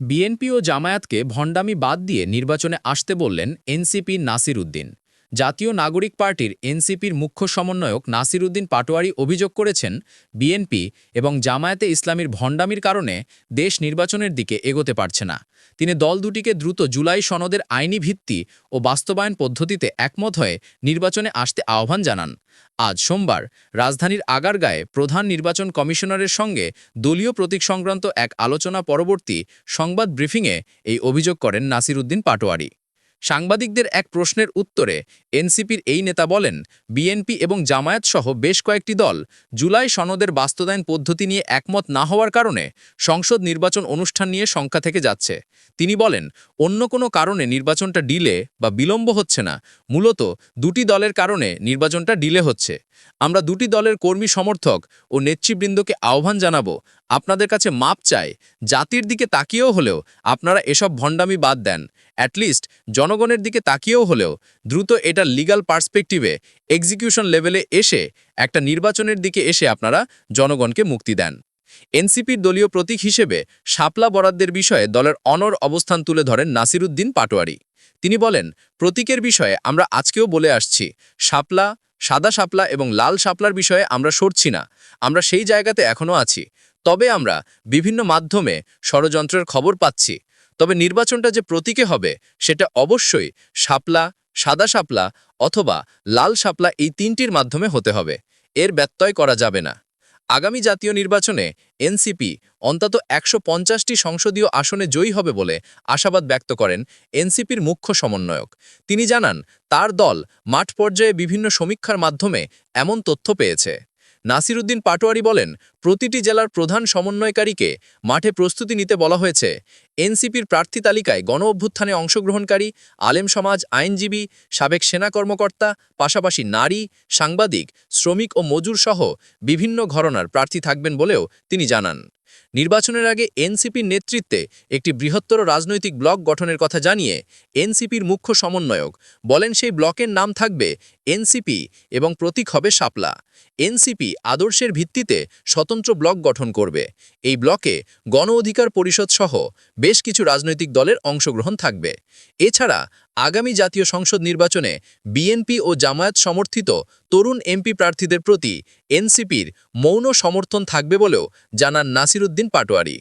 BNP ও জামায়াতকে ভণ্ডামি বাদ দিয়ে নির্বাচনে আসতে বললেন এনসিপি নাসির উদ্দিন জাতীয় নাগরিক পার্টির এনসিপির মুখ্য সমন্বয়ক নাসির উদ্দিন পাটোয়ারি অভিযোগ করেছেন, বিএনপি এবং জামায়াতে ইসলামীর ভণ্ডামির কারণে দেশ নির্বাচনের দিকে এগোতে পারছে না। তিনি দল দুটিকে দ্রুত জুলাই সনদের আইনি ভিত্তি ও বাস্তবায়ন পদ্ধতিতে একমত হয়ে নির্বাচনে আসতে আহ্বান জানান। আজ সোমবার রাজধানীর আগারগাঁয়ে প্রধান নির্বাচন কমিশনারের সঙ্গে দলীয় প্রতীক সংক্রান্ত এক আলোচনা পরবর্তী সংবাদ ব্রিফিংয়ে এই অভিযোগ করেন নাসির উদ্দিন পাটোয়ারি। সাংবাদিকদের এক প্রশ্নের উত্তরে এনসিপির এই নেতা বলেন, বিএনপি এবং জামায়াত সহ বেশ কয়েকটি দল জুলাই সনদের বাস্তবায়ন পদ্ধতি নিয়ে একমত না হওয়ার কারণে সংসদ নির্বাচন অনুষ্ঠান নিয়ে সংখ্যা থেকে যাচ্ছে। তিনি বলেন, অন্য কোনো কারণে নির্বাচনটা ডিলে বা বিলম্ব হচ্ছে না, মূলত দুটি দলের কারণে নির্বাচনটা ডিলে হচ্ছে। আমরা দুটি দলের কর্মী সমর্থক ও নেতৃবৃন্দকে আহ্বান জানাব। আপনাদের কাছে মাপ চাই, জাতির দিকে তাকিয়েও হলেও আপনারা এসব ভণ্ডামি বাদ দেন। অ্যাটলিস্ট জনগণের দিকে তাকিয়েও হলেও দ্রুত এটা লিগাল পার্সপেক্টিভে এক্সিকিউশন লেভেলে এসে, একটা নির্বাচনের দিকে এসে আপনারা জনগণকে মুক্তি দেন। এনসিপির দলীয় প্রতীক হিসেবে শাপলা বরাদ্দের বিষয়ে দলের অনর অবস্থান তুলে ধরেন নাসিরুদ্দিন পাটোয়ারি। তিনি বলেন, প্রতীকের বিষয়ে আমরা আজকেও বলে আসছি, শাপলা সাদা শাপলা এবং লাল শাপলার বিষয়ে আমরা সরছি না, আমরা সেই জায়গাতে এখনও আছি। তবে আমরা বিভিন্ন মাধ্যমে ষড়যন্ত্রের খবর পাচ্ছি। তবে নির্বাচনটা যে প্রতীকে হবে, সেটা অবশ্যই শাপলা, সাদা শাপলা অথবা লাল শাপলা এই তিনটির মাধ্যমে হতে হবে। এর ব্যত্যয় করা যাবে না। আগামী জাতীয় নির্বাচনে এনসিপি অন্তত একশো পঞ্চাশটি সংসদীয় আসনে জয়ী হবে বলে আশাবাদ ব্যক্ত করেন এনসিপির মুখ্য সমন্বয়ক। তিনি জানান, তার দল মাঠ পর্যায়ে বিভিন্ন সমীক্ষার মাধ্যমে এমন তথ্য পেয়েছে। নাসিরুদ্দিন পাটোয়ারি বলেন, প্রতিটি জেলার প্রধান সমন্বয়কারীকে মাঠে প্রস্তুতি নিতে বলা হয়েছে। এনসিপির প্রার্থী তালিকায় গণ অভ্যুত্থানে অংশগ্রহণকারী, আলেম সমাজ আইনজীবী, সাবেক সেনা কর্মকর্তা, পাশাপাশি নারী, সাংবাদিক, শ্রমিক ও মজুর সহ বিভিন্ন ঘরনার প্রার্থী থাকবেন বলেও তিনি জানান। নির্বাচনের আগে এনসিপির নেতৃত্বে একটি বৃহত্তর রাজনৈতিক ব্লক গঠনের কথা জানিয়ে এনসিপির মুখ্য সমন্বয়ক বলেন সেই ব্লকের নাম থাকবে এনসিপি এবং প্রতীক হবে শাপলা। এনসিপি আদর্শের ভিত্তিতে স্বতন্ত্র ব্লক গঠন করবে। এই ব্লকে গণ অধিকার পরিষদ সহ বেশ কিছু রাজনৈতিক দলের অংশগ্রহণ থাকবে। এছাড়া আগামী জাতীয় সংসদ নির্বাচনে বিএনপি ও জামায়াত সমর্থিত তরুণ এমপি প্রার্থীদের প্রতি এনসিপির মৌন সমর্থন থাকবে বলেও জানান নাসির উদ্দিন পাটোয়ারি।